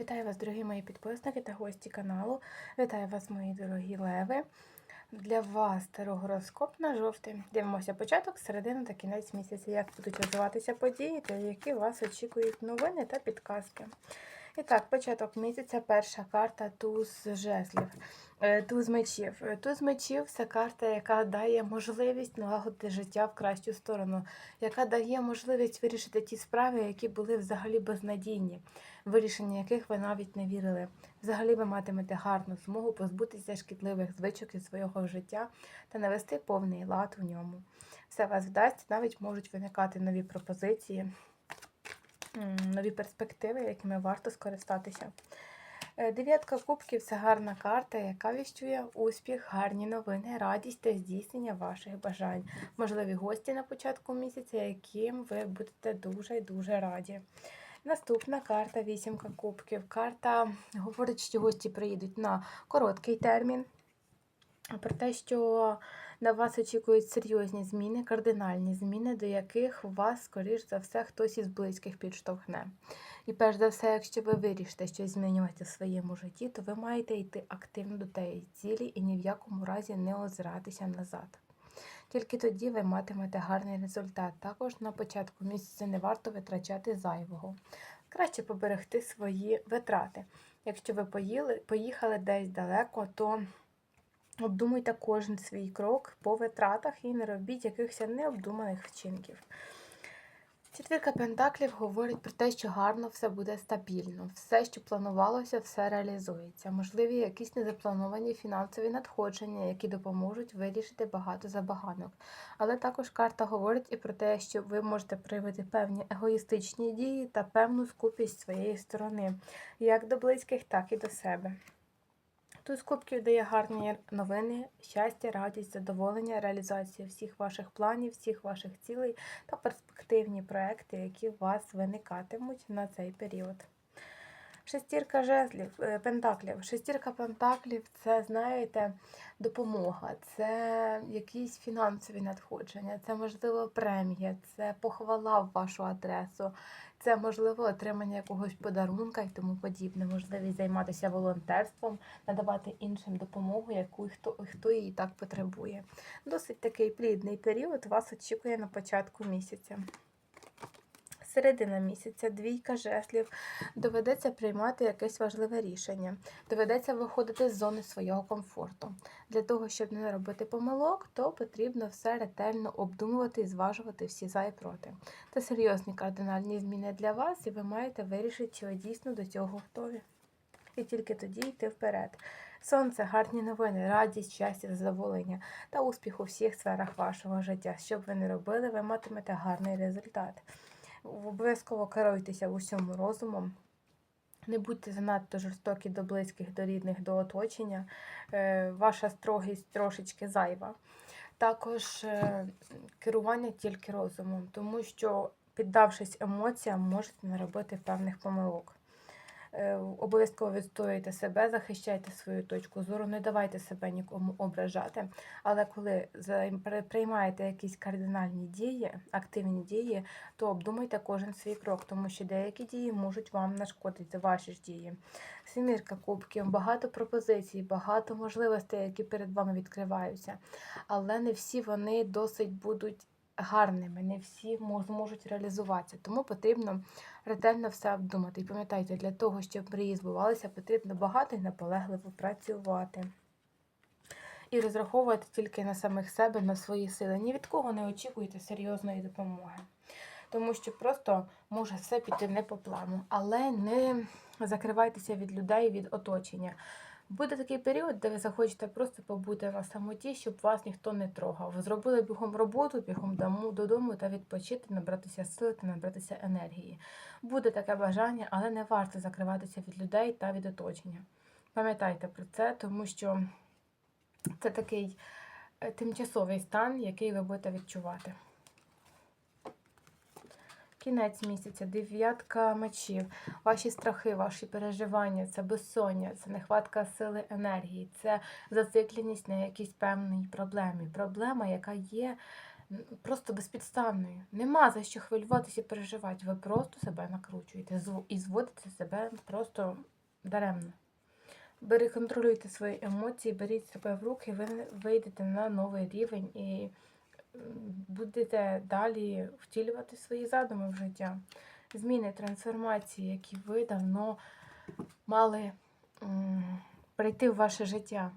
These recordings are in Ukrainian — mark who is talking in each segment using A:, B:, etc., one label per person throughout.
A: Вітаю вас, дорогі мої підписники та гості каналу. Вітаю вас, мої дорогі леви. Для вас старогороскоп на жовтий. Дивимося початок, середину та кінець місяця, як будуть розвиватися події та які вас очікують новини та підказки. І так, початок місяця, перша карта туз жезлів, Е, туз мечів. Е, Туз мечів це карта, яка дає можливість налагодити життя в кращу сторону, яка дає можливість вирішити ті справи, які були взагалі безнадійні, вирішення яких ви навіть не вірили. Взагалі ви матимете гарну змогу позбутися шкідливих звичок із свого життя та навести повний лад у ньому. Все вас вдасться, навіть можуть виникати нові пропозиції, нові перспективи, якими варто скористатися. Е, Дев'ятка кубків це гарна карта, яка віщує успіх, гарні новини, радість та здійснення ваших бажань. Можливі гості на початку місяця, яким ви будете дуже і дуже раді. Наступна карта вісімка кубків. Карта говорить, що гості приїдуть на короткий термін. Про те, що на вас очікують серйозні зміни, кардинальні зміни, до яких вас, скоріш за все, хтось із близьких підштовхне. І перш за все, якщо ви вирішите щось змінювати в своєму житті, то ви маєте йти активно до тієї цілі і ні в якому разі не озиратися назад. Тільки тоді ви матимете гарний результат. Також на початку місяця не варто витрачати зайвого. Краще поберегти свої витрати. Якщо ви поїли, поїхали десь далеко, то обдумуйте кожен свій крок по витратах і не робіть якихось необдуманих вчинків. Четвірка Пентаклів говорить про те, що гарно все буде стабільно. Все, що планувалося, все реалізується. Можливі якісь незаплановані фінансові надходження, які допоможуть вирішити багато забаганок. Але також карта говорить і про те, що ви можете проявити певні егоїстичні дії та певну скупість своєї сторони, як до близьких, так і до себе. Туз кубків дає гарні новини, щастя, радість, задоволення, реалізацію всіх ваших планів, всіх ваших цілей та перспективні проекти, які у вас виникатимуть на цей період. Шестірка жезлів, е, пентаклів. Шестірка пентаклів це, знаєте, допомога, це якісь фінансові надходження, це, можливо, премія, це похвала в вашу адресу, це, можливо, отримання якогось подарунка і тому подібне, можливість займатися волонтерством, надавати іншим допомогу, яку хто, хто її так потребує. Досить такий плідний період вас очікує на початку місяця. Середина місяця, двійка жеслів, доведеться приймати якесь важливе рішення, доведеться виходити з зони свого комфорту. Для того, щоб не робити помилок, то потрібно все ретельно обдумувати і зважувати всі за і проти. Це серйозні кардинальні зміни для вас, і ви маєте вирішити, чи ви дійсно до цього готові. І тільки тоді йти вперед. Сонце, гарні новини, радість, щастя, задоволення та успіх у всіх сферах вашого життя. Що б ви не робили, ви матимете гарний результат. Обов'язково керуйтеся в усьому розумом. Не будьте занадто жорстокі до близьких, до рідних, до оточення. Е, Ваша строгість трошечки зайва. Також е, керування тільки розумом, тому що, піддавшись емоціям, можете наробити певних помилок. Е, Обов'язково відстоюйте себе, захищайте свою точку зору, не давайте себе нікому ображати. Але коли приймаєте якісь кардинальні дії, активні дії, то обдумайте кожен свій крок, тому що деякі дії можуть вам нашкодити, ваші ж дії. Семірка кубків, багато пропозицій, багато можливостей, які перед вами відкриваються. Але не всі вони досить будуть гарними, не всі зможуть реалізуватися. Тому потрібно ретельно все обдумати. І пам'ятайте, для того, щоб мрії збувалися, потрібно багато і наполегливо працювати. І розраховувати тільки на самих себе, на свої сили. Ні від кого не очікуйте серйозної допомоги. Тому що просто може все піти не по плану. Але не закривайтеся від людей, від оточення. Буде такий період, де ви захочете просто побути на самоті, щоб вас ніхто не трогав. Ви зробили бігом роботу, бігом дому- додому та відпочити, набратися сили та набратися енергії. Буде таке бажання, але не варто закриватися від людей та від оточення. Пам'ятайте про це, тому що це такий е, тимчасовий стан, який ви будете відчувати. Кінець місяця, дев'ятка мечів, ваші страхи, ваші переживання, це безсоння, це нехватка сили енергії, це зацикленість на якійсь певній проблемі. Проблема, яка є просто безпідставною. Нема за що хвилюватися і переживати. Ви просто себе накручуєте і зводите себе просто даремно. Бери, контролюйте свої емоції, беріть себе в руки, ви вийдете на новий рівень і будете далі втілювати свої задуми в життя. Зміни, трансформації, які ви давно мали прийти в ваше життя.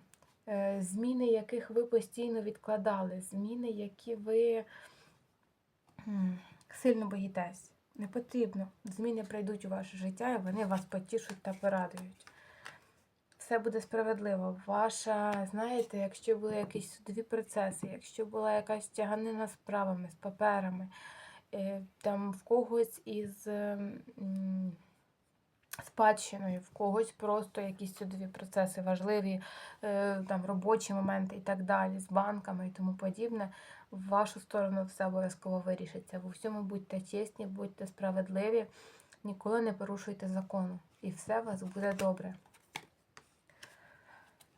A: Е, Зміни, яких ви постійно відкладали, зміни, які ви сильно боїтесь. Не потрібно. Зміни прийдуть у ваше життя і вони вас потішуть та порадують. Все буде справедливо. Ваша, знаєте, якщо були якісь судові процеси, якщо була якась тяганина з справами, з паперами, е, там в когось із спадщиною, в когось просто якісь судові процеси важливі, е, там робочі моменти і так далі, з банками і тому подібне. В вашу сторону все обов'язково вирішиться. В усьому будьте чесні, будьте справедливі, ніколи не порушуйте закону. І все у вас буде добре.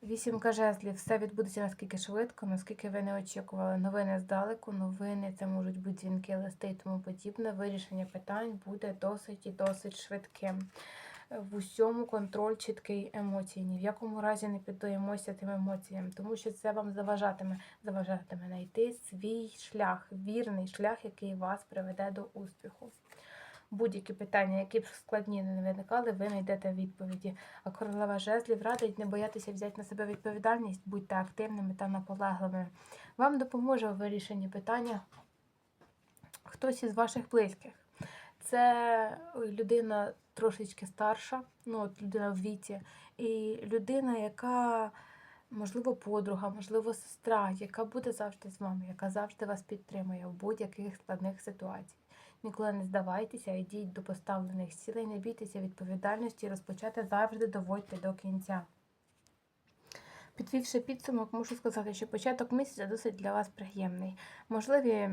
A: Вісімка жезлів. Все відбудеться наскільки швидко, наскільки ви не очікували. Новини здалеку, новини це можуть бути дзвінки, листи і тому подібне. Вирішення питань буде досить і досить швидким. В усьому контроль чіткий емоцій. Ні в якому разі не піддаємося тим емоціям, тому що це вам заважатиме, заважатиме знайти свій шлях, вірний шлях, який вас приведе до успіху. Будь-які питання, які б складні не виникали, ви знайдете відповіді. А королева жезлів радить не боятися взяти на себе відповідальність, будьте активними та наполегливими. Вам допоможе у вирішенні питання хтось із ваших близьких. Це людина трошечки старша, ну от людина в віці, і людина, яка, можливо, подруга, можливо, сестра, яка буде завжди з вами, яка завжди вас підтримує в будь-яких складних ситуаціях. Ніколи не здавайтеся, йдіть до поставлених цілей, не бійтеся відповідальності, розпочати завжди доводьте до кінця. Підвівши підсумок, можу сказати, що початок місяця досить для вас приємний. Можливі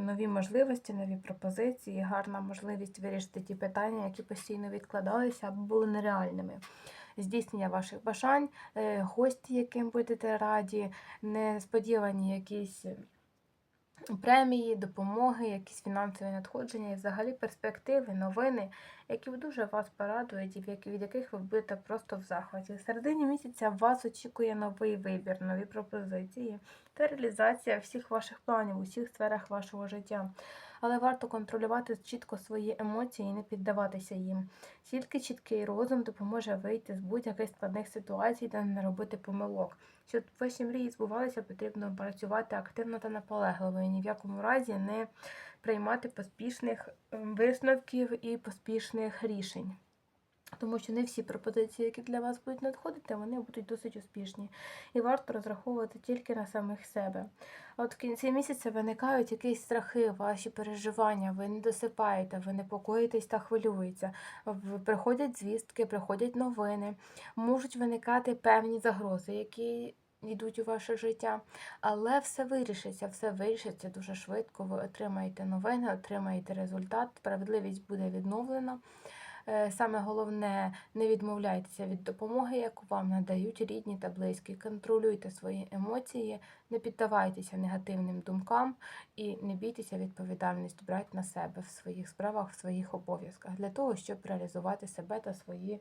A: нові можливості, нові пропозиції, гарна можливість вирішити ті питання, які постійно відкладалися або були нереальними. Здійснення ваших бажань, е, гості, яким будете раді, несподівані якісь премії, допомоги, якісь фінансові надходження і взагалі перспективи, новини, які дуже вас порадують і від яких ви будете просто в захваті. В середині місяця вас очікує новий вибір, нові пропозиції та реалізація всіх ваших планів у всіх сферах вашого життя. Але варто контролювати чітко свої емоції і не піддаватися їм. Тільки чіткий розум допоможе вийти з будь-яких складних ситуацій та не робити помилок. Щоб ваші мрії збувалися, потрібно працювати активно та наполегливо і ні в якому разі не приймати поспішних ем, висновків і поспішних рішень. Тому що не всі пропозиції, які для вас будуть надходити, вони будуть досить успішні. І варто розраховувати тільки на самих себе. От в кінці місяця виникають якісь страхи, ваші переживання, ви не досипаєте, ви непокоїтесь та хвилюєтеся. Приходять звістки, приходять новини, можуть виникати певні загрози, які йдуть у ваше життя. Але все вирішиться, все вирішиться дуже швидко. Ви отримаєте новини, отримаєте результат, справедливість буде відновлена. Е, Саме головне, не відмовляйтеся від допомоги, яку вам надають рідні та близькі. Контролюйте свої емоції, не піддавайтеся негативним думкам і не бійтеся відповідальність брати на себе в своїх справах, в своїх обов'язках для того, щоб реалізувати себе та свої,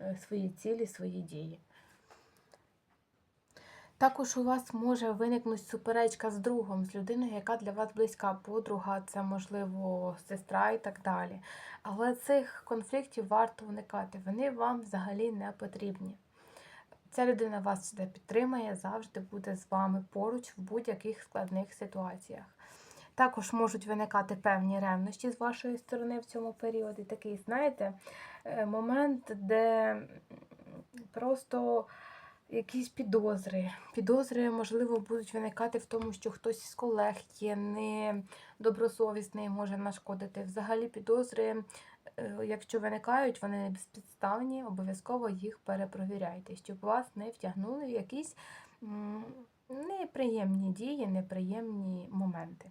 A: е, свої цілі, свої дії. Також у вас може виникнути суперечка з другом, з людиною, яка для вас близька, подруга, це можливо сестра і так далі. Але цих конфліктів варто уникати. Вони вам взагалі не потрібні. Ця людина вас завжди підтримає, завжди буде з вами поруч в будь-яких складних ситуаціях. Також можуть виникати певні ревнощі з вашої сторони в цьому періоді. Такий, знаєте, е, момент, де просто якісь підозри. Підозри, можливо, будуть виникати в тому, що хтось із колег є недобросовісний, може нашкодити. Взагалі, підозри, е, якщо виникають, вони безпідставні, обов'язково їх перепровіряйте, щоб вас не втягнули в якісь неприємні дії, неприємні моменти.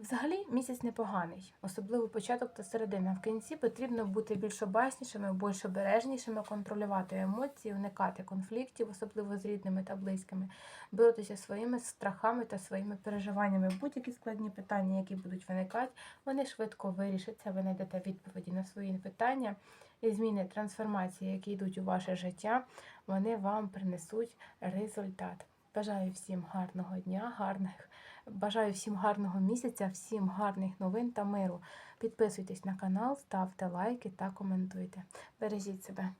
A: Взагалі місяць непоганий, особливо початок та середина. В кінці потрібно бути більш обачнішими, більш обережнішими, контролювати емоції, уникати конфліктів, особливо з рідними та близькими, боротися своїми страхами та своїми переживаннями. Будь-які складні питання, які будуть виникати, вони швидко вирішаться. Ви знайдете відповіді на свої питання і зміни трансформації, які йдуть у ваше життя, вони вам принесуть результат. Бажаю всім гарного дня, гарних. Бажаю всім гарного місяця, всім гарних новин та миру. Підписуйтесь на канал, ставте лайки та коментуйте. Бережіть себе.